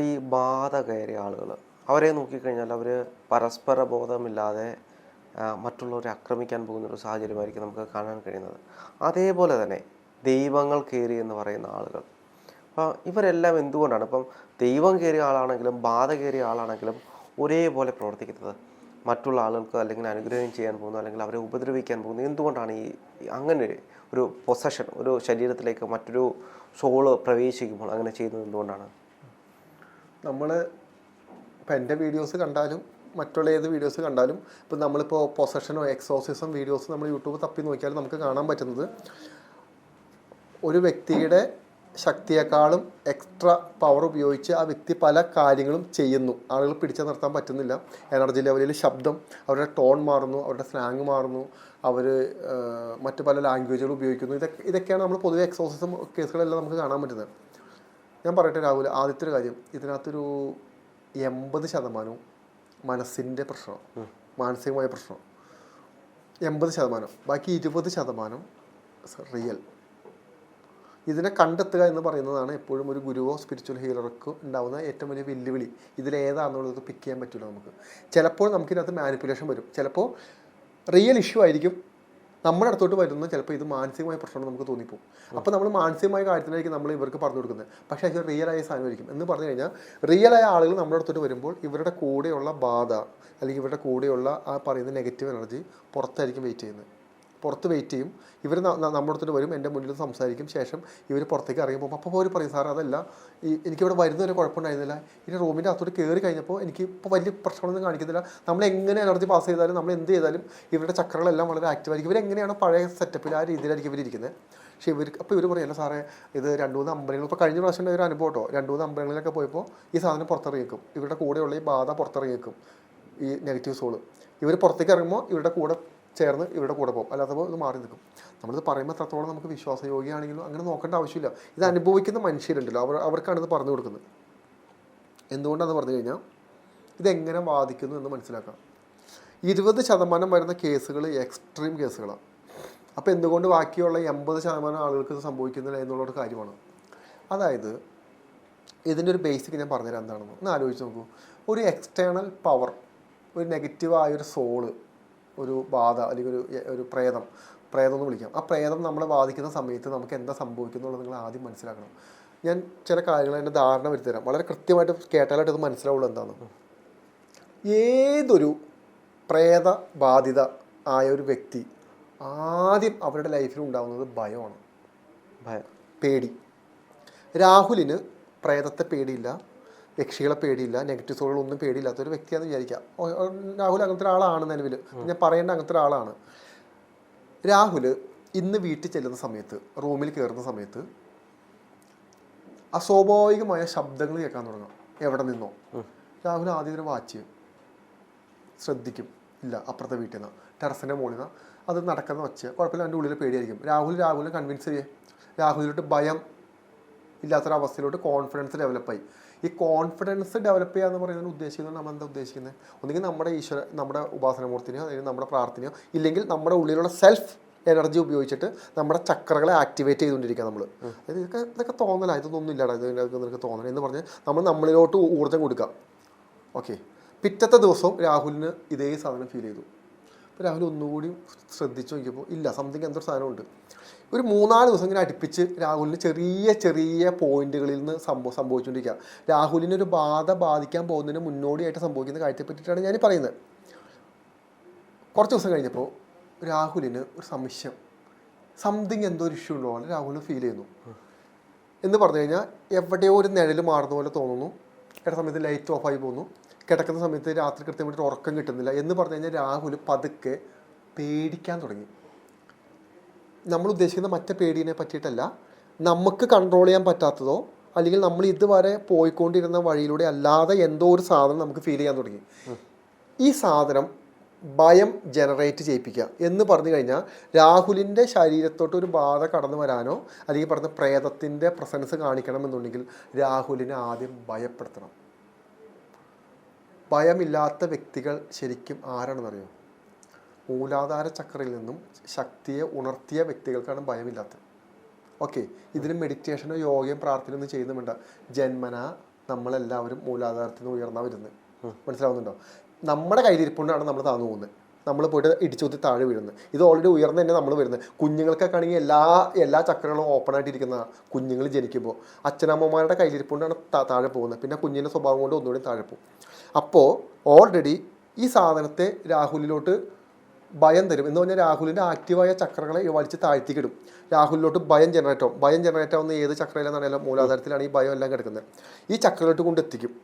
ഈ ബാധ കയറിയ ആളുകൾ അവരെ നോക്കിക്കഴിഞ്ഞാൽ അവർ പരസ്പര ബോധമില്ലാതെ മറ്റുള്ളവരെ ആക്രമിക്കാൻ പോകുന്ന ഒരു സാഹചര്യമായിരിക്കും നമുക്ക് കാണാൻ കഴിയുന്നത്. അതേപോലെ തന്നെ ദൈവങ്ങൾ കയറി എന്ന് പറയുന്ന ആളുകൾ. അപ്പോൾ ഇവരെല്ലാം എന്തുകൊണ്ടാണ്? ഇപ്പം ദൈവം കയറിയ ആളാണെങ്കിലും ബാധ കയറിയ ആളാണെങ്കിലും ഒരേപോലെ പ്രവർത്തിക്കുന്നത്. മറ്റുള്ള ആളുകൾക്ക് അല്ലെങ്കിൽ അനുഗ്രഹം ചെയ്യാൻ പോകുന്നു അല്ലെങ്കിൽ അവരെ ഉപദ്രവിക്കാൻ പോകുന്നു. എന്തുകൊണ്ടാണ് ഈ അങ്ങനെ ഒരു പൊസഷൻ ഒരു ശരീരത്തിലേക്ക് മറ്റൊരു സോൾ പ്രവേശിക്കുമ്പോൾ അങ്ങനെ ചെയ്യുന്നത് എന്തുകൊണ്ടാണ്? നമ്മൾ ഇപ്പം എന്റെ വീഡിയോസ് കണ്ടാലും മറ്റുള്ള ഏത് വീഡിയോസ് കണ്ടാലും ഇപ്പം നമ്മളിപ്പോൾ പൊസഷനോ എക്സോസിസം വീഡിയോസ് നമ്മൾ യൂട്യൂബ് തപ്പി നോക്കിയാൽ നമുക്ക് കാണാൻ പറ്റുന്നത് ഒരു വ്യക്തിയുടെ ശക്തിയേക്കാളും എക്സ്ട്രാ പവർ ഉപയോഗിച്ച് ആ വ്യക്തി പല കാര്യങ്ങളും ചെയ്യുന്നു. ആളുകൾ പിടിച്ചു നിർത്താൻ പറ്റുന്നില്ല. എനർജി ലെവലിൽ ശബ്ദം അവരുടെ ടോൺ മാറുന്നു അവരുടെ സ്ലാങ് മാറുന്നു അവർ മറ്റു പല ലാംഗ്വേജുകൾ ഉപയോഗിക്കുന്നു. ഇതൊക്കെ ഇതൊക്കെയാണ് നമ്മൾ പൊതുവെ എക്സോസിസം കേസുകളെല്ലാം നമുക്ക് കാണാൻ പറ്റുന്നത്. ഞാൻ പറയട്ടെ രാഹുൽ ആദ്യത്തെ ഒരു കാര്യം ഇതിനകത്തൊരു എൺപത് ശതമാനവും മനസ്സിന്റെ പ്രശ്നം മാനസികമായ പ്രശ്നം എൺപത് ശതമാനം ബാക്കി ഇരുപത് ശതമാനം റിയൽ ഇതിനെ കണ്ടെത്തുക എന്ന് പറയുന്നതാണ് എപ്പോഴും ഒരു ഗുരുവോ സ്പിരിച്വൽ ഹീലർക്ക് ഉണ്ടാവുന്ന ഏറ്റവും വലിയ വെല്ലുവിളി. ഇതിലേതാണെന്നുള്ളത് പിക്ക് ചെയ്യാൻ പറ്റില്ല നമുക്ക്. ചിലപ്പോൾ നമുക്കിതിനകത്ത് മാനിപ്പുലേഷൻ വരും. ചിലപ്പോൾ റിയൽ ഇഷ്യൂ ആയിരിക്കും നമ്മുടെ അടുത്തോട്ട് വരുന്ന ചിലപ്പോൾ ഇത് മാനസികമായ പ്രശ്നമാണ് നമുക്ക് തോന്നിപ്പോകും. അപ്പോൾ നമ്മൾ മാനസികമായ കാര്യത്തിലായിരിക്കും നമ്മൾ ഇവർക്ക് പറഞ്ഞു കൊടുക്കുന്നത്. പക്ഷേ അത് റിയൽ ആയ സാധനമായിരിക്കും. എന്ന് പറഞ്ഞു കഴിഞ്ഞാൽ റിയൽ ആയ ആളുകൾ നമ്മുടെ അടുത്തോട്ട് വരുമ്പോൾ ഇവരുടെ കൂടെയുള്ള ബാധ അല്ലെങ്കിൽ ഇവരുടെ കൂടെയുള്ള ആ പറയുന്ന നെഗറ്റീവ് എനർജി പുറത്തായിരിക്കും വെയിറ്റ് ചെയ്യുന്നത്. പുറത്ത് വെയിറ്റ് ചെയ്യും. ഇവർ നമ്മുടെ അടുത്ത് വരും എന്റെ മുന്നിൽ സംസാരിക്കും. ശേഷം ഇവർ പുറത്തേക്ക് ഇറങ്ങി പോകും. അപ്പോൾ അവർ പറയും സാർ അതല്ല. ഈ എനിക്കിവിടെ വരുന്നൊരു കുഴപ്പമുണ്ടായിരുന്നില്ല. ഇനി റൂമിന്റെ അകത്തോട്ട് കയറി കഴിഞ്ഞപ്പോൾ എനിക്ക് ഇപ്പോൾ വലിയ പ്രശ്നമൊന്നും കാണിക്കുന്നില്ല നമ്മൾ എങ്ങനെ എനർജി പാസ് ചെയ്താലും നമ്മൾ എന്ത് ചെയ്താലും ഇവരുടെ ചക്രങ്ങളെല്ലാം വളരെ ആക്റ്റീവായിരിക്കും ഇവരെങ്ങനെയാണ് പഴയ സെറ്റപ്പിൽ ആ രീതിയിലായിരിക്കും ഇവരിയ്ക്കുന്നത് പക്ഷേ ഇവർ അപ്പോൾ ഇവർ പറയല്ല സാറേ ഇത് രണ്ട് മൂന്ന് അമ്പലങ്ങൾ ഇപ്പോൾ കഴിഞ്ഞ പ്രാവശ്യം ഒരു അനുഭവം കേട്ടോ. രണ്ട് മൂന്ന് അമ്പലങ്ങളിലൊക്കെ പോയപ്പോൾ ഈ സാധനം പുറത്തിറങ്ങിക്കും ഇവരുടെ കൂടെയുള്ള ഈ ബാധ പുറത്തിറങ്ങിക്കും ഈ നെഗറ്റീവ് സോൾ ഇവർ പുറത്തേക്ക് ഇറങ്ങുമ്പോൾ ഇവരുടെ കൂടെ ചേർന്ന് ഇവരുടെ കൂടെ പോകും. അല്ലാത്തപ്പോൾ ഇത് മാറി നിൽക്കും. നമ്മളിത് പറയുമ്പോൾ എത്രത്തോളം നമുക്ക് വിശ്വാസയോഗ്യമാണെങ്കിലും അങ്ങനെ നോക്കേണ്ട ആവശ്യമില്ല. ഇത് അനുഭവിക്കുന്ന മനുഷ്യരുണ്ടല്ലോ. അവർ അവർക്കാണ് ഇത് പറഞ്ഞു കൊടുക്കുന്നത്. എന്തുകൊണ്ടാണെന്ന് പറഞ്ഞു കഴിഞ്ഞാൽ ഇതെങ്ങനെ ബാധിക്കുന്നു എന്ന് മനസ്സിലാക്കാം. ഇരുപത് ശതമാനം വരുന്ന കേസുകൾ എക്സ്ട്രീം കേസുകളാണ്. അപ്പോൾ എന്തുകൊണ്ട് ബാക്കിയുള്ള എൺപത് ശതമാനം ആളുകൾക്ക് ഇത് സംഭവിക്കുന്നില്ല എന്നുള്ളൊരു കാര്യമാണ്. അതായത് ഇതിന്റെ ഒരു ബേസിക് ഞാൻ പറഞ്ഞുതരാം എന്താണെന്ന്. ഒന്ന് ആലോചിച്ച് നോക്കൂ. ഒരു എക്സ്റ്റേണൽ പവർ ഒരു നെഗറ്റീവായ ഒരു സോൾ ഒരു ബാധ അല്ലെങ്കിൽ ഒരു ഒരു പ്രേതം പ്രേതം എന്ന് വിളിക്കാം. ആ പ്രേതം നമ്മളെ ബാധിക്കുന്ന സമയത്ത് നമുക്ക് എന്താ സംഭവിക്കുന്നുള്ളത് നിങ്ങൾ ആദ്യം മനസ്സിലാക്കണം. ഞാൻ ചില കാര്യങ്ങൾ എന്റെ ധാരണ വരുത്തരാം വളരെ കൃത്യമായിട്ട് കേട്ടാലായിട്ട് ഇത് മനസ്സിലാവുള്ളൂ എന്താണ് ഏതൊരു പ്രേത ബാധിത ആയ ഒരു വ്യക്തി ആദ്യം അവരുടെ ലൈഫിൽ ഉണ്ടാകുന്നത് ഭയമാണ്. ഭയം. പേടി. രാഹുലിന് പ്രേതത്തെ പേടിയില്ല. യക്ഷികളെ പേടിയില്ല നെഗറ്റീവ് സോളുകളൊന്നും പേടിയില്ലാത്ത ഒരു വ്യക്തിയാണെന്ന് വിചാരിക്കാം. രാഹുൽ അങ്ങനത്തെ ഒരാളാണ് നിലവിൽ ഞാൻ പറയേണ്ട അങ്ങനത്തെ ഒരാളാണ്. രാഹുൽ ഇന്ന് വീട്ടിൽ ചെല്ലുന്ന സമയത്ത് റൂമിൽ കയറുന്ന സമയത്ത് അസ്വാഭാവികമായ ശബ്ദങ്ങൾ കേൾക്കാൻ തുടങ്ങും. എവിടെ നിന്നോ. രാഹുൽ ആദ്യം വാച്ച് ശ്രദ്ധിക്കും. ഇല്ല അപ്പുറത്തെ വീട്ടിൽ നിന്ന്. ടെറസിന്റെ മുകളിൽ നിന്ന്. അത് നടക്കുന്ന വച്ച് കുഴപ്പമില്ല എന്റെ ഉള്ളിൽ പേടിയായിരിക്കും. രാഹുൽ രാഹുലിനെ കൺവിൻസ് ചെയ്യേ. രാഹുലിലോട്ട് ഭയം ഇല്ലാത്തൊരവസ്ഥയിലോട്ട് കോൺഫിഡൻസ് ഡെവലപ്പായി ഈ കോൺഫിഡൻസ് ഡെവലപ്പ് ചെയ്യുക എന്ന് പറയുന്നത് ഉദ്ദേശിക്കുന്നത് നമ്മൾ എന്താ ഉദ്ദേശിക്കുന്നത് ഒന്നുകിൽ നമ്മുടെ ഈശ്വര നമ്മുടെ ഉപാസനമൂർത്തിനെയോ അല്ലെങ്കിൽ നമ്മുടെ പ്രാർത്ഥനയോ ഇല്ലെങ്കിൽ നമ്മുടെ ഉള്ളിലുള്ള സെൽഫ് എനർജി ഉപയോഗിച്ചിട്ട് നമ്മുടെ ചക്രകളെ ആക്ടിവേറ്റ് ചെയ്തുകൊണ്ടിരിക്കുക നമ്മൾ അതായത് ഇതൊക്കെ ഇതൊക്കെ തോന്നല. ഇതൊന്നും ഇല്ലടാ. ഇത് നിനക്ക് തോന്നല. എന്ന് പറഞ്ഞ് നമ്മൾ നമ്മളിലോട്ട് ഊർജം കൊടുക്കുക ഓക്കെ പിറ്റത്തെ ദിവസവും രാഹുലിന് ഇതേ സാധനം ഫീൽ ചെയ്തു. രാഹുൽ ഒന്നുകൂടി ശ്രദ്ധിച്ചു നോക്കിയപ്പോൾ ഇല്ല സംതിങ് എന്തൊരു സാധനമുണ്ട്. ഒരു മൂന്നാൽ ദിവസം ഇങ്ങനെ അടുപ്പിച്ച് രാഹുലിന് ചെറിയ ചെറിയ പോയിന്റുകളിൽ നിന്ന് സംഭവം സംഭവിച്ചുകൊണ്ടിരിക്കുക രാഹുലിന് ഒരു ബാധ ബാധിക്കാൻ പോകുന്നതിന് മുന്നോടിയായിട്ട് സംഭവിക്കുന്ന കാര്യത്തെ പറ്റിയിട്ടാണ് ഞാൻ പറയുന്നത്. കുറച്ച് ദിവസം കഴിഞ്ഞപ്പോൾ രാഹുലിന് ഒരു സംശയം. സംതിങ് എന്തോ ഒരു ഇഷ്യൂ ഉണ്ടോ പോലെ രാഹുലിന് ഫീൽ ചെയ്യുന്നു. എന്ന് പറഞ്ഞു കഴിഞ്ഞാൽ എവിടെയോ ഒരു നിഴൽ മാറുന്ന പോലെ തോന്നുന്നു. ഇട സമയത്ത് ലൈറ്റ് ഓഫായി പോകുന്നു കിടക്കുന്ന സമയത്ത് രാത്രി കൃത്യമായിട്ട് ഉറക്കം കിട്ടുന്നില്ല എന്ന് പറഞ്ഞു കഴിഞ്ഞാൽ രാഹുൽ പതുക്കെ പേടിക്കാൻ തുടങ്ങി. നമ്മൾ ഉദ്ദേശിക്കുന്ന മറ്റേ പേടിയെ പറ്റിയിട്ടല്ല. നമുക്ക് കൺട്രോൾ ചെയ്യാൻ പറ്റാത്തതോ അല്ലെങ്കിൽ നമ്മൾ ഇതുവരെ പോയിക്കൊണ്ടിരുന്ന വഴിയിലൂടെ അല്ലാതെ എന്തോ ഒരു സാധനം നമുക്ക് ഫീൽ ചെയ്യാൻ തുടങ്ങി. ഈ സാധനം ഭയം ജനറേറ്റ് ചെയ്യിപ്പിക്കുക എന്ന് പറഞ്ഞു കഴിഞ്ഞാൽ രാഹുലിന്റെ ശരീരത്തോട്ട് ഒരു ബാധ കടന്നു വരാനോ അല്ലെങ്കിൽ പറഞ്ഞ പ്രേതത്തിന്റെ പ്രസൻസ് കാണിക്കണമെന്നുണ്ടെങ്കിൽ രാഹുലിനെ ആദ്യം ഭയപ്പെടുത്തണം. ഭയമില്ലാത്ത വ്യക്തികൾ ശരിക്കും ആരാണെന്നറിയോ? മൂലാധാര ചക്രയിൽ നിന്നും ശക്തിയെ ഉണർത്തിയ വ്യക്തികൾക്കാണ് ഭയമില്ലാത്തത്. ഓക്കെ ഇതിന് മെഡിറ്റേഷനോ യോഗയും പ്രാർത്ഥനയൊന്നും ചെയ്യുന്നുമുണ്ട്. ജന്മന നമ്മളെല്ലാവരും മൂലാധാരത്തിൽ നിന്ന് ഉയർന്നാ വരുന്നത്. മനസ്സിലാവുന്നുണ്ടോ? നമ്മുടെ കയ്യിലിരിപ്പുണ്ടാണ് നമ്മൾ താന്നു പോകുന്നത്. നമ്മൾ പോയിട്ട് ഇടിച്ചുത്തി താഴെ വീഴുന്നത്. ഇത് ഓൾറെഡി ഉയർന്ന് തന്നെ നമ്മൾ വരുന്നത്. കുഞ്ഞുങ്ങൾക്കൊക്കെ ആണെങ്കിൽ എല്ലാ എല്ലാ ചക്രങ്ങളും ഓപ്പൺ ആയിട്ടിരിക്കുന്ന കുഞ്ഞുങ്ങൾ ജനിക്കുമ്പോൾ. അച്ഛനമ്മമാരുടെ കയ്യിലിരിപ്പുകൊണ്ടാണ് താ- താഴെ പോകുന്നത്. പിന്നെ കുഞ്ഞിന്റെ സ്വഭാവം കൊണ്ട് ഒന്നുകൂടി താഴെ പോകും. അപ്പോൾ ഓൾറെഡി ഈ സാധനത്തെ രാഹുലിലോട്ട് ഭയം തരും. എന്ന് പറഞ്ഞാൽ രാഹുലിന്റെ ആക്റ്റീവായ ചക്രങ്ങളെ വലിച്ച് താഴ്ത്തിക്കിടും. രാഹുലിലോട്ട് ഭയം ജനറേറ്റ് ആവും. ഭയം ജനറേറ്റ് ആവുന്ന ഏത് ചക്രയിലാണെന്നാണെങ്കിലും മൂലാധാരത്തിലാണ് ഈ ഭയം എല്ലാം കിടക്കുന്നത്. ഈ ചക്രയിലോട്ട് കൊണ്ടെത്തിക്കും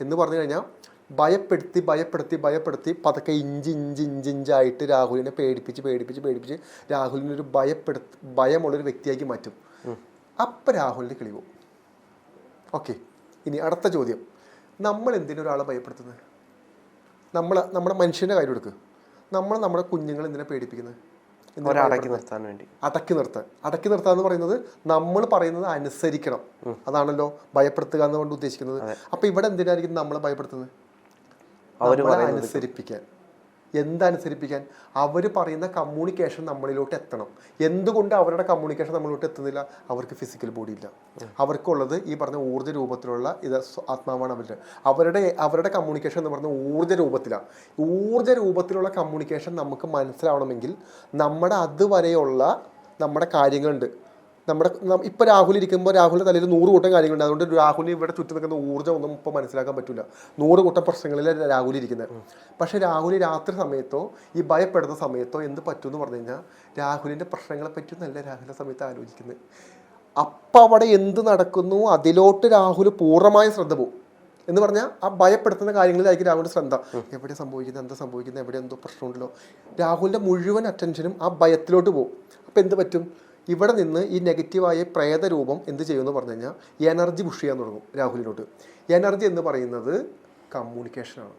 എന്ന് പറഞ്ഞു കഴിഞ്ഞാൽ ഭയപ്പെടുത്തി ഭയപ്പെടുത്തി ഭയപ്പെടുത്തി പതുക്കെ ഇഞ്ച് ഇഞ്ച് ഇഞ്ച് ഇഞ്ചായിട്ട് രാഹുലിനെ പേടിപ്പിച്ച് പേടിപ്പിച്ച് പേടിപ്പിച്ച് രാഹുലിനെ ഒരു ഭയപ്പെടുത്തി ഭയമുള്ളൊരു വ്യക്തിയാക്കി മാറ്റും. അപ്പം രാഹുലിന് കിളിവോ. ഓക്കെ. ഇനി അടുത്ത ചോദ്യം. നമ്മൾ എന്തിനാ ഒരാളെ ഭയപ്പെടുത്തുന്നത്? നമ്മൾ നമ്മുടെ മനുഷ്യന്റെ കാര്യം എടുക്കുക നമ്മൾ നമ്മുടെ കുഞ്ഞുങ്ങൾ എന്തിനാ പേടിപ്പിക്കുന്നത് അടക്കി നിർത്താൻ വേണ്ടി. അടക്കി നിർത്താൻ അടക്കി നിർത്താന്ന് എന്ന് പറയുന്നത് നമ്മൾ പറയുന്നത് അനുസരിക്കണം. അതാണല്ലോ ഭയപ്പെടുത്തുക എന്നുകൊണ്ട് ഉദ്ദേശിക്കുന്നത്. അപ്പൊ ഇവിടെ എന്തിനായിരിക്കും നമ്മളെ ഭയപ്പെടുത്തുന്നത്? അവർ അനുസരിപ്പിക്കാൻ. എന്തനുസരിപ്പിക്കാൻ അവർ പറയുന്ന കമ്മ്യൂണിക്കേഷൻ നമ്മളിലോട്ട് എത്തണം. എന്തുകൊണ്ട് അവരുടെ കമ്മ്യൂണിക്കേഷൻ നമ്മളിലോട്ട് എത്തുന്നില്ല? അവർക്ക് ഫിസിക്കൽ ബോഡി ഇല്ല. അവർക്കുള്ളത് ഈ പറഞ്ഞ ഊർജ രൂപത്തിലുള്ള ഇത് ആത്മാവാണ് അവരുടെ. അവരുടെ അവരുടെ കമ്മ്യൂണിക്കേഷൻ എന്ന് പറഞ്ഞ ഊർജ രൂപത്തിലാണ് ഊർജ രൂപത്തിലുള്ള കമ്മ്യൂണിക്കേഷൻ നമുക്ക് മനസ്സിലാവണമെങ്കിൽ നമ്മുടെ അതുവരെയുള്ള നമ്മുടെ കാര്യങ്ങളുണ്ട്. നമ്മുടെ ഇപ്പോൾ രാഹുൽ ഇരിക്കുമ്പോൾ രാഹുലിന്റെ തലയിൽ നൂറ് കൂട്ടം കാര്യങ്ങളുണ്ട്. അതുകൊണ്ട് രാഹുലിന് ഇവിടെ ചുറ്റി നിൽക്കുന്ന ഊർജം ഒന്നും ഇപ്പോൾ മനസ്സിലാക്കാൻ പറ്റില്ല നൂറ് കൂട്ടം പ്രശ്നങ്ങളിൽ രാഹുൽ ഇരിക്കുന്നത് പക്ഷേ രാഹുൽ രാത്രി സമയത്തോ ഈ ഭയപ്പെടുന്ന സമയത്തോ എന്ത് പറ്റും എന്ന് പറഞ്ഞു കഴിഞ്ഞാൽ രാഹുലിന്റെ പ്രശ്നങ്ങളെ പറ്റി നല്ല രാഹുലിന്റെ സമയത്ത് ആലോചിക്കുന്നത് അപ്പം അവിടെ എന്ത് നടക്കുന്നു അതിലോട്ട് രാഹുൽ പൂർണമായും ശ്രദ്ധ പോകും. എന്ന് പറഞ്ഞാൽ ആ ഭയപ്പെടുത്തുന്ന കാര്യങ്ങളിലായിരിക്കും രാഹുലിന്റെ ശ്രദ്ധ. എവിടെ സംഭവിക്കുന്നത് എന്താ സംഭവിക്കുന്നത് എവിടെ എന്തോ പ്രശ്നമുണ്ടല്ലോ. രാഹുലിന്റെ മുഴുവൻ അറ്റൻഷനും ആ ഭയത്തിലോട്ട് പോകും. അപ്പം എന്ത് പറ്റും? ഇവിടെ നിന്ന് ഈ നെഗറ്റീവായ പ്രേതരൂപം എന്ത് ചെയ്യുമെന്ന് പറഞ്ഞു കഴിഞ്ഞാൽ എനർജി പുഷ് ചെയ്യാൻ തുടങ്ങും രാഹുലിനോട്ട്. എനർജി എന്ന് പറയുന്നത് കമ്മ്യൂണിക്കേഷനാണ്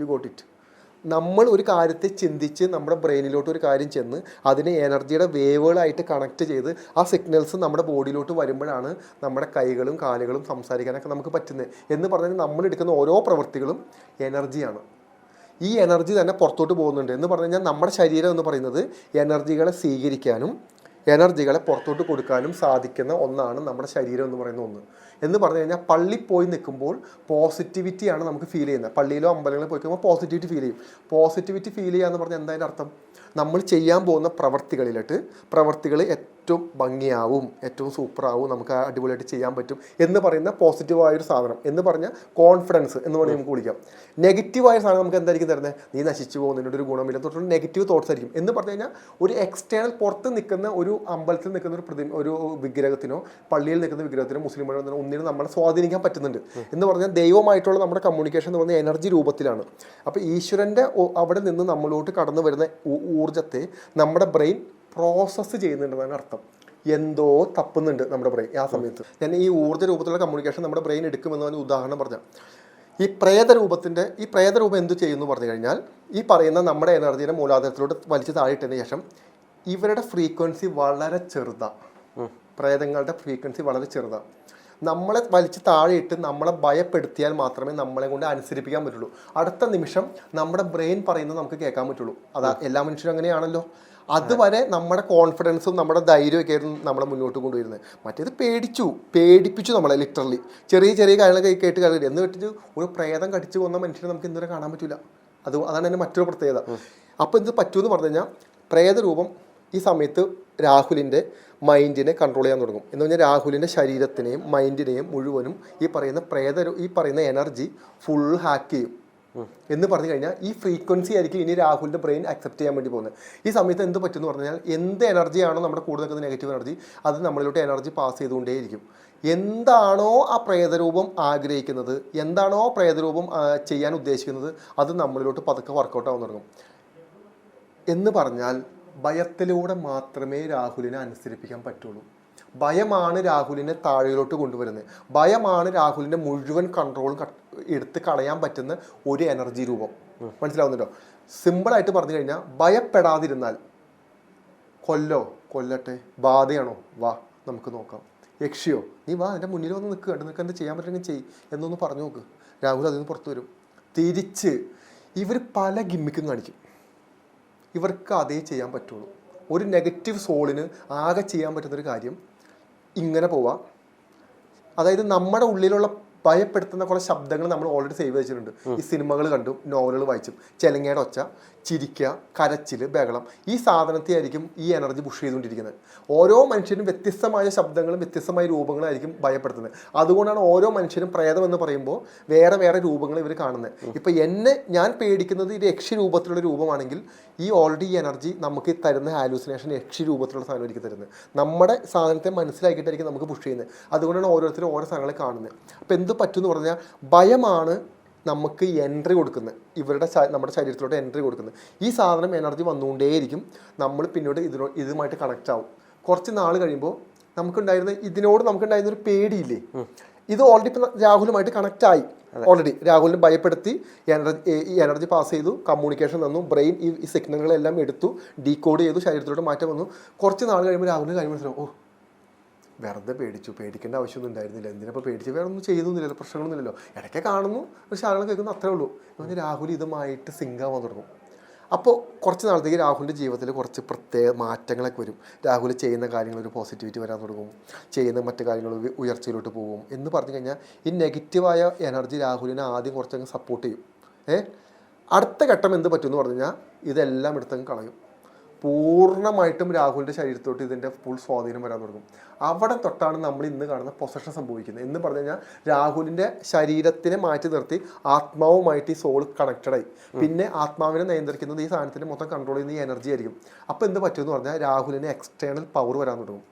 യു ഗോട്ട് ഇറ്റ് നമ്മൾ ഒരു കാര്യത്തെ ചിന്തിച്ച് നമ്മുടെ ബ്രെയിനിലോട്ട് ഒരു കാര്യം ചെന്ന് അതിനെ എനർജിയുടെ വേവുകളായിട്ട് കണക്ട് ചെയ്ത് ആ സിഗ്നൽസ് നമ്മുടെ ബോഡിയിലോട്ട് വരുമ്പോഴാണ് നമ്മുടെ കൈകളും കാലുകളും സംസാരിക്കാനൊക്കെ നമുക്ക് പറ്റുന്നത്. എന്ന് പറഞ്ഞാൽ നമ്മൾ എടുക്കുന്ന ഓരോ പ്രവൃത്തികളും എനർജിയാണ് ഈ എനർജി തന്നെ പുറത്തോട്ട് പോകുന്നുണ്ട്. എന്ന് പറഞ്ഞു കഴിഞ്ഞാൽ നമ്മുടെ ശരീരം എന്ന് പറയുന്നത് എനർജികളെ സ്വീകരിക്കാനും എനർജികളെ പുറത്തോട്ട് കൊടുക്കാനും സാധിക്കുന്ന ഒന്നാണ് നമ്മുടെ ശരീരം എന്ന് പറയുന്ന ഒന്ന്. എന്ന് പറഞ്ഞു കഴിഞ്ഞാൽ പള്ളി പോയി നിൽക്കുമ്പോൾ പോസിറ്റിവിറ്റിയാണ് നമുക്ക് ഫീൽ ചെയ്യുന്നത്. പള്ളിയിലോ അമ്പലങ്ങളിൽ പോയി കഴിയുമ്പോൾ പോസിറ്റിവിറ്റി ഫീൽ ചെയ്യും. പോസിറ്റിവിറ്റി ഫീൽ ചെയ്യുക എന്ന് പറഞ്ഞാൽ എന്താ അർത്ഥം? നമ്മൾ ചെയ്യാൻ പോകുന്ന പ്രവർത്തികളിലിട്ട് പ്രവർത്തികൾ ഏറ്റവും ഭംഗിയാവും ഏറ്റവും സൂപ്പറാവും നമുക്ക് അടിപൊളിയായിട്ട് ചെയ്യാൻ പറ്റും എന്ന് പറയുന്ന പോസിറ്റീവായൊരു സാധനം. എന്ന് പറഞ്ഞാൽ കോൺഫിഡൻസ് എന്ന് പറഞ്ഞാൽ നമുക്ക് വിളിക്കാം. നെഗറ്റീവായ സാധനം നമുക്ക് എന്തായിരിക്കും തരുന്നത് നീ നശിച്ചു പോകും നിന്നോട് ഒരു ഗുണമില്ല. തൊട്ടുള്ള നെഗറ്റീവ് തോട്ട്സ് ആയിരിക്കും. എന്ന് പറഞ്ഞു കഴിഞ്ഞാൽ ഒരു എക്സ്റ്റേണൽ പുറത്ത് നിൽക്കുന്ന ഒരു അമ്പലത്തിൽ നിൽക്കുന്ന ഒരു പ്രതിമ ഒരു വിഗ്രഹത്തിനോ പള്ളിയിൽ നിൽക്കുന്ന വിഗ്രഹത്തിനോ മുസ്ലിം ഒന്നിനും നമ്മളെ സ്വാധീനിക്കാൻ പറ്റുന്നുണ്ട്. എന്ന് പറഞ്ഞാൽ ദൈവമായിട്ടുള്ള നമ്മുടെ കമ്മ്യൂണിക്കേഷൻ എന്ന് പറഞ്ഞാൽ എനർജി രൂപത്തിലാണ്. അപ്പോൾ ഈശ്വരന്റെ അവിടെ നിന്ന് നമ്മളോട്ട് കടന്നു വരുന്ന ഊർജത്തെ നമ്മുടെ ബ്രെയിൻ പ്രോസസ്സ് ചെയ്യുന്നുണ്ടെന്നാണ് അർത്ഥം. എന്തോ തപ്പുന്നുണ്ട് നമ്മുടെ ബ്രെയിൻ ആ സമയത്ത്. ഞാൻ ഈ ഊർജ രൂപത്തിലുള്ള കമ്മ്യൂണിക്കേഷൻ നമ്മുടെ ബ്രെയിൻ എടുക്കുമെന്ന് പറഞ്ഞ ഉദാഹരണം പറഞ്ഞ. ഈ പ്രേതരൂപത്തിന്റെ ഈ പ്രേതരൂപം എന്തു ചെയ്യുന്നു പറഞ്ഞു കഴിഞ്ഞാൽ ഈ പറയുന്ന നമ്മുടെ എനർജീനെ മൂലാധാരത്തിലോട്ട് വലിച്ചു താഴെയിട്ടതിന് ശേഷം ഇവരുടെ ഫ്രീക്വൻസി വളരെ ചെറുതാണ് പ്രേതങ്ങളുടെ ഫ്രീക്വൻസി വളരെ ചെറുതാണ് നമ്മളെ വലിച്ച് താഴെയിട്ട് നമ്മളെ ഭയപ്പെടുത്തിയാൽ മാത്രമേ നമ്മളെ കൊണ്ട് അനുസരിപ്പിക്കാൻ പറ്റുള്ളൂ. അടുത്ത നിമിഷം നമ്മുടെ ബ്രെയിൻ പറയുന്നത് നമുക്ക് കേൾക്കാൻ പറ്റുള്ളൂ. അതാ എല്ലാ മനുഷ്യരും അങ്ങനെയാണല്ലോ. അതുവരെ നമ്മുടെ കോൺഫിഡൻസും നമ്മുടെ ധൈര്യമൊക്കെ ആയിരുന്നു നമ്മളെ മുന്നോട്ട് കൊണ്ടുവരുന്നത്. മറ്റേത് പേടിച്ചു. പേടിപ്പിച്ചു നമ്മളെ ലിറ്ററലി ചെറിയ ചെറിയ കാര്യങ്ങളൊക്കെ കേട്ട് കളി എന്ന് വെച്ചിട്ട് ഒരു പ്രേതം കടിച്ചു കൊന്ന മനുഷ്യനെ നമുക്ക് ഇന്നുവരെ കാണാൻ പറ്റില്ല അത് അതാണ് എന്റെ മറ്റൊരു പ്രത്യേകത. അപ്പോൾ എന്ത് പറ്റുമെന്ന് പറഞ്ഞു കഴിഞ്ഞാൽ പ്രേതരൂപം ഈ സമയത്ത് രാഹുലിന്റെ മൈൻഡിനെ കൺട്രോൾ ചെയ്യാൻ തുടങ്ങും. എന്ന് പറഞ്ഞാൽ രാഹുലിന്റെ ശരീരത്തിനെയും മൈൻഡിനെയും മുഴുവനും ഈ പറയുന്ന പ്രേത ഈ പറയുന്ന എനർജി ഫുൾ ഹാക്ക് ചെയ്യും. എന്ന് പറഞ്ഞു കഴിഞ്ഞാൽ ഈ ഫ്രീക്വൻസി ആയിരിക്കും ഇനി രാഹുലിന്റെ ബ്രെയിൻ അക്സെപ്റ്റ് ചെയ്യാൻ വേണ്ടി പോകുന്നത്. ഈ സമയത്ത് എന്ത് പറ്റുമെന്ന് പറഞ്ഞാൽ എന്ത് എനർജിയാണോ നമ്മുടെ കൂടെ നിൽക്കുന്ന നെഗറ്റീവ് എനർജി അത് നമ്മളിലോട്ട് എനർജി പാസ് ചെയ്തുകൊണ്ടേയിരിക്കും. എന്താണോ ആ പ്രേതരൂപം ആഗ്രഹിക്കുന്നത് എന്താണോ പ്രേതരൂപം ചെയ്യാൻ ഉദ്ദേശിക്കുന്നത് അത് നമ്മളിലോട്ട് പതുക്കെ വർക്കൗട്ട് ആവാൻ തുടങ്ങും. എന്ന് പറഞ്ഞാൽ ഭയത്തിലൂടെ മാത്രമേ രാഹുലിനെ അനുസരിപ്പിക്കാൻ പറ്റുള്ളൂ. ഭയമാണ് രാഹുലിനെ താഴെയിലോട്ട് കൊണ്ടുവരുന്നത്. ഭയമാണ് രാഹുലിന്റെ മുഴുവൻ കൺട്രോൾ എടുത്ത് കളയാൻ പറ്റുന്ന ഒരു എനർജി രൂപം. മനസ്സിലാവുന്നുണ്ടോ? സിമ്പിളായിട്ട് പറഞ്ഞു കഴിഞ്ഞാൽ ഭയപ്പെടാതിരുന്നാൽ കൊല്ലോ കൊല്ലട്ടെ ബാധയാണോ? വാ നമുക്ക് നോക്കാം. യക്ഷിയോ നീ വാ എന്റെ മുന്നിൽ വന്ന് നിൽക്കുക കണ്ട് നിൽക്കുക ചെയ്യാൻ പറ്റുമെങ്കിൽ ചെയ്. എന്നൊന്ന് പറഞ്ഞു നോക്ക്. രാഹുൽ അതിൽ നിന്ന് പുറത്തു വരും. തിരിച്ച് ഇവർ പല ഗിമ്മിക്കും കാണിക്കും. ഇവർക്ക് അതേ ചെയ്യാൻ പറ്റുള്ളൂ. ഒരു നെഗറ്റീവ് സോളിന് ആകെ ചെയ്യാൻ പറ്റുന്നൊരു കാര്യം ഇങ്ങനെ പോവാം. അതായത് നമ്മുടെ ഉള്ളിലുള്ള ഭയപ്പെടുത്തുന്ന കുറേ ശബ്ദങ്ങൾ നമ്മൾ ഓൾറെഡി സേവ് വെച്ചിട്ടുണ്ട് ഈ സിനിമകൾ കണ്ടു നോവലുകൾ വായിച്ചു. ചെലങ്ങയുടെ ഒച്ച ചിരിക്കുക കരച്ചിൽ ബഹളം. ഈ സാധനത്തെയായിരിക്കും ഈ എനർജി പുഷ് ചെയ്തുകൊണ്ടിരിക്കുന്നത്. ഓരോ മനുഷ്യനും വ്യത്യസ്തമായ ശബ്ദങ്ങളും വ്യത്യസ്തമായ രൂപങ്ങളായിരിക്കും ഭയപ്പെടുത്തുന്നത്. അതുകൊണ്ടാണ് ഓരോ മനുഷ്യരും പ്രേതം എന്ന് പറയുമ്പോൾ വേറെ വേറെ രൂപങ്ങൾ ഇവർ കാണുന്നത്. ഇപ്പം എന്നെ ഞാൻ പേടിക്കുന്നത് ഈ രക്ഷരൂപത്തിലുള്ള രൂപമാണെങ്കിൽ ഈ ഓൾറെഡി ഈ എനർജി നമുക്ക് തരുന്ന ഹാലൂസിനേഷൻ രക്ഷരൂപത്തിലുള്ള സാധനമായിരിക്കും തരുന്നത്. നമ്മുടെ സാധനത്തെ മനസ്സിലാക്കിയിട്ടായിരിക്കും നമുക്ക് പുഷ് ചെയ്യുന്നത്. അതുകൊണ്ടാണ് ഓരോരുത്തരും ഓരോ സാധനങ്ങൾ കാണുന്നത്. അപ്പം എന്ത് പറ്റുമെന്ന് പറഞ്ഞാൽ ഭയമാണ് നമുക്ക് എൻട്രി കൊടുക്കുന്നത്. ഇവരുടെ നമ്മുടെ ശരീരത്തിലോട്ട് എൻട്രി കൊടുക്കുന്നത്. ഈ സാധനം എനർജി വന്നുകൊണ്ടേയിരിക്കും നമ്മൾ പിന്നീട് ഇതിനോ ഇതുമായിട്ട് കണക്റ്റ് ആവും. കുറച്ച് നാൾ കഴിയുമ്പോൾ നമുക്കുണ്ടായിരുന്ന ഇതിനോട് നമുക്കുണ്ടായിരുന്ന ഒരു പേടിയില്ലേ? ഇത് ഓൾറെഡി ഇപ്പം രാഹുലുമായിട്ട് കണക്റ്റ് ആയി. ഓൾറെഡി രാഹുലിനെ ഭയപ്പെടുത്തി എനർജി ഈ എനർജി പാസ് ചെയ്തു കമ്മ്യൂണിക്കേഷൻ തന്നു ബ്രെയിൻ ഈ ഈ സിഗ്നലുകളെല്ലാം എടുത്തു ഡീകോഡ് ചെയ്തു ശരീരത്തിലോട്ട് മാറ്റം വന്നു. കുറച്ച് നാൾ കഴിയുമ്പോൾ രാഹുലിന് കാര്യം മനസ്സിലാവും ഓ വെറുതെ പേടിച്ചു. പേടിക്കേണ്ട ആവശ്യമൊന്നും ഉണ്ടായിരുന്നില്ല. എന്തിനപ്പോൾ പേടിച്ച് വേറെ ഒന്നും ചെയ്തൊന്നുമില്ലല്ലോ പ്രശ്നങ്ങളൊന്നുമില്ലല്ലോ. ഇടയ്ക്ക് കാണുന്നു ഒരു ആളുകൾ കേൾക്കുന്നു അത്രേ ഉള്ളൂ. പറഞ്ഞാൽ രാഹുൽ ഇതുമായിട്ട് സിങ്കാവാൻ തുടങ്ങും. അപ്പോൾ കുറച്ച് നാളത്തേക്ക് രാഹുലിന്റെ ജീവിതത്തിൽ കുറച്ച് പ്രത്യേക മാറ്റങ്ങളൊക്കെ വരും. രാഹുൽ ചെയ്യുന്ന കാര്യങ്ങൾ ഒരു പോസിറ്റിവിറ്റി വരാൻ തുടങ്ങും. ചെയ്യുന്ന മറ്റു കാര്യങ്ങൾ ഉയ- ഉയർച്ചയിലോട്ട് പോകും എന്ന് പറഞ്ഞു കഴിഞ്ഞാൽ ഈ നെഗറ്റീവായ എനർജി രാഹുലിനെ ആദ്യം കുറച്ചങ്ങ് സപ്പോർട്ട് ചെയ്യും. ഏ? അടുത്ത ഘട്ടം എന്ത് പറ്റുമെന്ന് പറഞ്ഞു കഴിഞ്ഞാൽ ഇതെല്ലാം എടുത്തങ്ങ് കളയും. പൂർണമായിട്ടും രാഹുലിന്റെ ശരീരത്തോട്ട് ഇതിന്റെ ഫുൾ സ്വാധീനം വരാൻ തുടങ്ങും. അവിടെ തൊട്ടാണ് നമ്മൾ ഇന്ന് കാണുന്ന പൊസഷൻ സംഭവിക്കുന്നത്. എന്ന് പറഞ്ഞു കഴിഞ്ഞാൽ രാഹുലിന്റെ ശരീരത്തിനെ മാറ്റി നിർത്തി ആത്മാവുമായിട്ട് ഈ സോൾ കണക്റ്റഡായി പിന്നെ ആത്മാവിനെ നിയന്ത്രിക്കുന്നത് ഈ സാധനത്തിന്റെ മൊത്തം കൺട്രോൾ ചെയ്യുന്ന ഈ എനർജി ആയിരിക്കും. അപ്പോൾ എന്ത് പറ്റുമെന്ന് പറഞ്ഞാൽ രാഹുലിന് എക്സ്റ്റേണൽ പവർ വരാൻ തുടങ്ങും.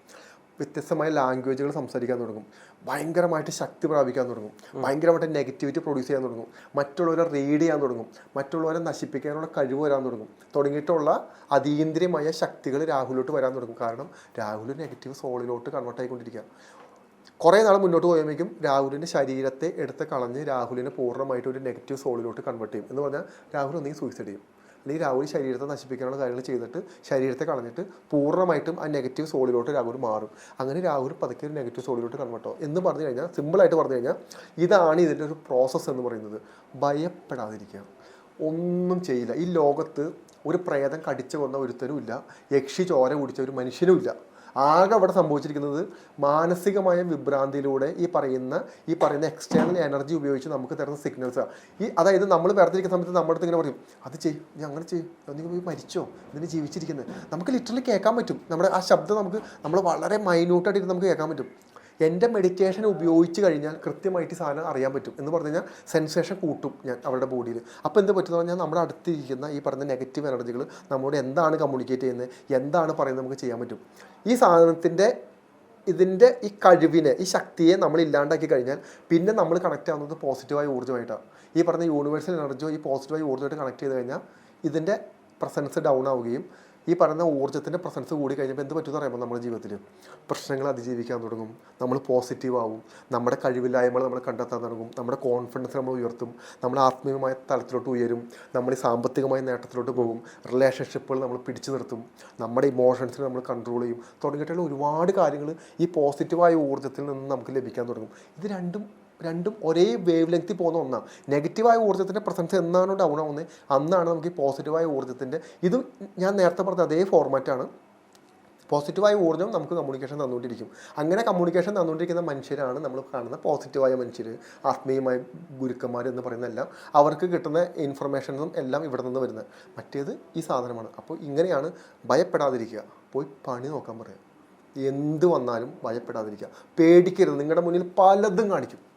വ്യത്യസ്തമായ ലാംഗ്വേജുകൾ സംസാരിക്കാൻ തുടങ്ങും. ഭയങ്കരമായിട്ട് ശക്തി പ്രാപിക്കാൻ തുടങ്ങും. ഭയങ്കരമായിട്ട് നെഗറ്റിവിറ്റി പ്രൊഡ്യൂസ് ചെയ്യാൻ തുടങ്ങും. മറ്റുള്ളവരെ റീഡ് ചെയ്യാൻ തുടങ്ങും. മറ്റുള്ളവരെ നശിപ്പിക്കാനുള്ള കഴിവ് വരാൻ തുടങ്ങും. തുടങ്ങിയിട്ടുള്ള അതീന്ദ്രിയമായ ശക്തികൾ രാഹുലോട്ട് വരാൻ തുടങ്ങും. കാരണം രാഹുൽ നെഗറ്റീവ് സോളിലോട്ട് കൺവേർട്ട് ആയിക്കൊണ്ടിരിക്കുക കുറേ നാൾ മുന്നോട്ട് പോയപ്പോഴേക്കും രാഹുലിന്റെ ശരീരത്തെ എടുത്ത് കളഞ്ഞ് രാഹുലിനെ പൂർണമായിട്ട് ഒരു നെഗറ്റീവ് സോളിലോട്ട് കൺവേർട്ട് ചെയ്യും. എന്ന് പറഞ്ഞാൽ രാഹുൽ ഒന്നെങ്കിൽ സൂയിസൈഡ് ചെയ്യും. അല്ലെങ്കിൽ രാഹുൽ ശരീരത്തെ നശിപ്പിക്കാനുള്ള കാര്യങ്ങൾ ചെയ്തിട്ട് ശരീരത്തെ കളഞ്ഞിട്ട് പൂർണമായിട്ടും ആ നെഗറ്റീവ് സോളിലോട്ട് രാഹുൽ മാറും. അങ്ങനെ രാഹുൽ പതുക്കെ ഒരു നെഗറ്റീവ് സോളിലോട്ട് കൺവെർട്ടോ എന്ന് പറഞ്ഞു കഴിഞ്ഞാൽ സിമ്പിളായിട്ട് പറഞ്ഞു കഴിഞ്ഞാൽ ഇതാണ് ഇതിന്റെ ഒരു പ്രോസസ്സ് എന്ന് പറയുന്നത്. ഭയപ്പെടാതിരിക്കുക. ഒന്നും ചെയ്യില്ല. ഈ ലോകത്ത് ഒരു പ്രേതം കടിച്ചു കൊന്ന ഒരുത്തരും ഇല്ല യക്ഷി ചോര കുടിച്ച ഒരു മനുഷ്യനും ഇല്ല ആകെ ഇവിടെ സംഭവിച്ചിരിക്കുന്നത് മാനസികമായ വിഭ്രാന്തിയിലൂടെ ഈ പറയുന്ന ഈ പറയുന്ന എക്സ്റ്റേണൽ എനർജി ഉപയോഗിച്ച് നമുക്ക് തരുന്ന സിഗ്നൽസ് ഈ അതായത് നമ്മൾ വേർതിരിക്കുന്ന സമയത്ത് നമ്മുടെ അടുത്ത് ഇങ്ങനെ പറയും അത് ചെയ്യും നീ അങ്ങനെ ചെയ്യും നീ പോയി മരിച്ചോ? ഇതിന് ജീവിച്ചിരിക്കുന്നത് നമുക്ക് ലിറ്ററലി കേൾക്കാൻ പറ്റും. നമ്മുടെ ആ ശബ്ദം നമുക്ക് നമ്മൾ വളരെ മൈന്യൂട്ടായിട്ട് നമുക്ക് കേൾക്കാൻ പറ്റും. എന്റെ മെഡിറ്റേഷൻ ഉപയോഗിച്ച് കഴിഞ്ഞാൽ കൃത്യമായിട്ട് സാധനം അറിയാൻ പറ്റും എന്ന് പറഞ്ഞു കഴിഞ്ഞാൽ സെൻസേഷൻ കൂട്ടും ഞാൻ അവരുടെ ബോഡിയിൽ അപ്പോൾ എന്ത് പറ്റുമെന്ന് പറഞ്ഞാൽ നമ്മുടെ അടുത്തിരിക്കുന്ന ഈ പറഞ്ഞ നെഗറ്റീവ് എനർജികൾ നമ്മളോട് എന്താണ് കമ്മ്യൂണിക്കേറ്റ് ചെയ്യുന്നത് എന്താണ് പറയുന്നത് നമുക്ക് ചെയ്യാൻ പറ്റും. ഈ സാധനത്തിന്റെ ഇതിന്റെ ഈ കഴിവിനെ ഈ ശക്തിയെ നമ്മൾ ഇല്ലാണ്ടാക്കി കഴിഞ്ഞാൽ പിന്നെ നമ്മൾ കണക്ട് ആവുന്നത് പോസിറ്റീവായ ഊർജമായിട്ടാണ് ഈ പറഞ്ഞ യൂണിവേഴ്സൽ എനർജിയോ ഈ പോസിറ്റീവായ ഊർജമായിട്ട് കണക്ട് ചെയ്ത് കഴിഞ്ഞാൽ ഇതിന്റെ പ്രസൻസ് ഡൗൺ ആവുകയും ഈ പറയുന്ന ഊർജത്തിന്റെ പ്രസൻസ് കൂടി കഴിഞ്ഞപ്പോൾ എന്ത് പറ്റുമെന്ന് പറയുമ്പോൾ നമ്മുടെ ജീവിതത്തിൽ? പ്രശ്നങ്ങൾ അതിജീവിക്കാൻ തുടങ്ങും. നമ്മൾ പോസിറ്റീവ് ആവും. നമ്മുടെ കഴിവില്ലായ്മകൾ നമ്മൾ കണ്ടെത്താൻ തുടങ്ങും. നമ്മുടെ കോൺഫിഡൻസ് നമ്മൾ ഉയർത്തും. നമ്മൾ ആത്മീയമായ തലത്തിലോട്ട് ഉയരും. നമ്മൾ സാമ്പത്തികമായ നേട്ടത്തിലോട്ട് പോകും. റിലേഷൻഷിപ്പുകൾ നമ്മൾ പിടിച്ചു നിർത്തും. നമ്മുടെ ഇമോഷൻസിനെ നമ്മൾ കൺട്രോൾ ചെയ്യും. തുടങ്ങിയിട്ടുള്ള ഒരുപാട് കാര്യങ്ങൾ ഈ പോസിറ്റീവായ ഊർജത്തിൽ നിന്ന് നമുക്ക് ലഭിക്കാൻ തുടങ്ങും. ഇത് രണ്ടും രണ്ടും ഒരേ വേവ് ലെങ്ത്തിൽ പോകുന്ന ഒന്നാണ്. നെഗറ്റീവായ ഊർജത്തിന്റെ പ്രസൻസ് എന്നാണോ ഡൗൺ ആവുന്നത് അന്നാണ് നമുക്ക് ഈ പോസിറ്റീവായ ഊർജത്തിന്റെ ഇത് ഞാൻ നേരത്തെ പറഞ്ഞ അതേ ഫോർമാറ്റാണ് പോസിറ്റീവായ ഊർജം നമുക്ക് കമ്മ്യൂണിക്കേഷൻ തന്നുകൊണ്ടിരിക്കും. അങ്ങനെ കമ്മ്യൂണിക്കേഷൻ തന്നുകൊണ്ടിരിക്കുന്ന മനുഷ്യരാണ് നമ്മൾ കാണുന്ന പോസിറ്റീവായ മനുഷ്യർ ആത്മീയമായ ഗുരുക്കന്മാർ എന്ന് പറയുന്നതെല്ലാം അവർക്ക് കിട്ടുന്ന ഇൻഫർമേഷൻസും എല്ലാം ഇവിടെ നിന്ന് വരുന്നത്. മറ്റേത് ഈ സാധനമാണ്. അപ്പോൾ ഇങ്ങനെയാണ് ഭയപ്പെടാതിരിക്കുക. പോയി പണി നോക്കാൻ പറയുക. എന്ത് വന്നാലും ഭയപ്പെടാതിരിക്കുക. പേടിക്കരുത്. നിങ്ങളുടെ മുന്നിൽ പലതും കാണിക്കും.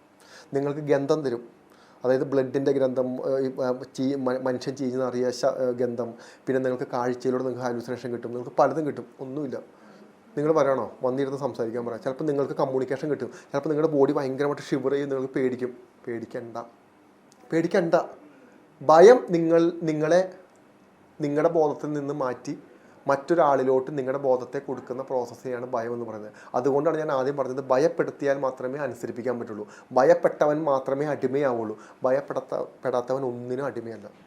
നിങ്ങൾക്ക് ഗന്ധം തരും. അതായത് ബ്ലഡിന്റെ ആ, ചീ മനുഷ്യൻ ചീഞ്ഞ് അറിയ ഗന്ധം. പിന്നെ നിങ്ങൾക്ക് കാഴ്ചയിലൂടെ നിങ്ങൾക്ക് ഹാലൂസിനേഷൻ കിട്ടും. നിങ്ങൾക്ക് പലതും കിട്ടും. ഒന്നുമില്ല. നിങ്ങൾ പറയണോ? വന്നിരുന്ന് സംസാരിക്കാൻ പറയാം ചിലപ്പോൾ നിങ്ങൾക്ക് കമ്മ്യൂണിക്കേഷൻ കിട്ടും. ചിലപ്പോൾ നിങ്ങളുടെ ബോഡി ഭയങ്കരമായിട്ട് ഷിവർ ചെയ്യും നിങ്ങൾക്ക് പേടിക്കും. പേടിക്കണ്ട. പേടിക്കണ്ട. ഭയം നിങ്ങൾ നിങ്ങളെ നിങ്ങളുടെ ബോധത്തിൽ നിന്ന് മാറ്റി മറ്റൊരാളിലോട്ട് നിങ്ങളുടെ ബോധത്തെ കൊടുക്കുന്ന പ്രോസസ്സിനെയാണ് ഭയം എന്ന് പറയുന്നത്. അതുകൊണ്ടാണ് ഞാൻ ആദ്യം പറഞ്ഞത് ഭയപ്പെടുത്തിയാൽ മാത്രമേ അനുസരിപ്പിക്കാൻ പറ്റുള്ളൂ. ഭയപ്പെട്ടവൻ മാത്രമേ അടിമയാവുള്ളൂ. ഭയപ്പെടാത്ത പെടാത്തവൻ ഒന്നിനും അടിമയല്ല.